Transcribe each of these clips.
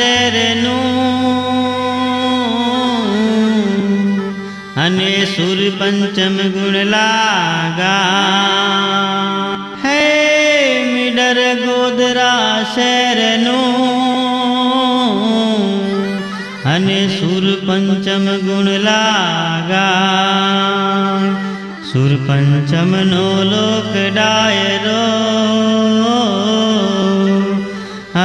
શરનું અને સુર પંચમ ગુણ લાગા. હે મિડર ગોદરા શરનું અને સુર પંચમ ગુણ લાગા. સુર પંચમનો લોક ડાયરો.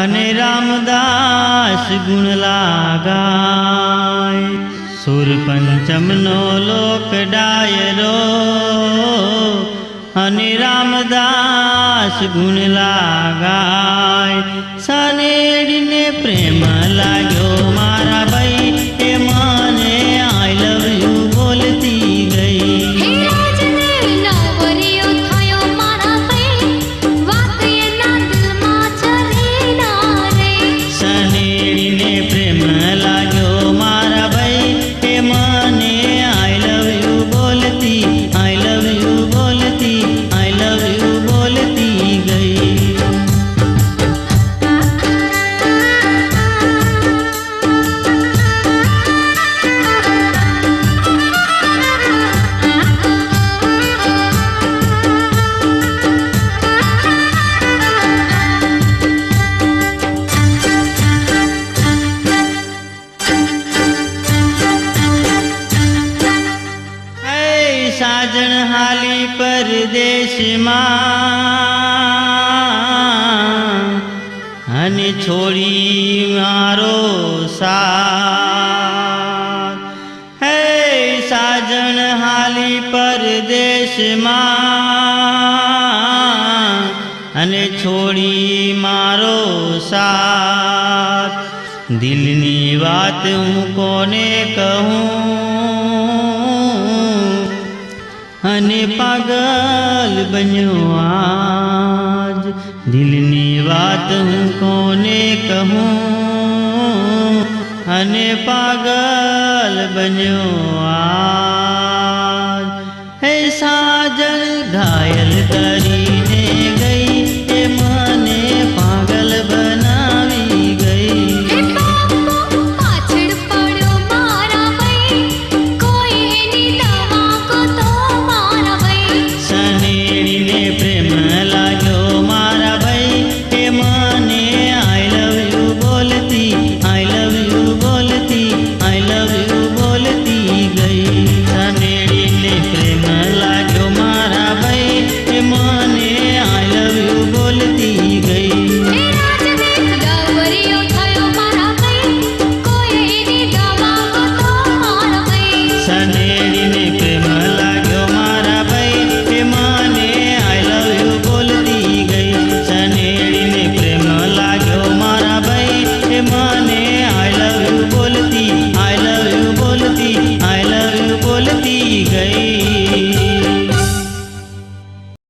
અને રામદાસ ગુણ લાગાય. સુર પંચમનો લોક ડાયરો અને રામદાસ ગુણ લાગાય. સનેડીને પ્રેમ લાગ્યો મારા ભાઈ એ સનેડીને પરદેશમાં અને છોડી મારો સાથ. હે સાજણ હાલી પરદેશમાં અને છોડી મારો સાથ. દિલની વાત હું કોને કહું? અને પાગલ બન્યો આજ. દિલની વાત હું કોને કહું? અને પાગલ બન્યો આજ. હે સાજલ, ઘાયલ કરી मान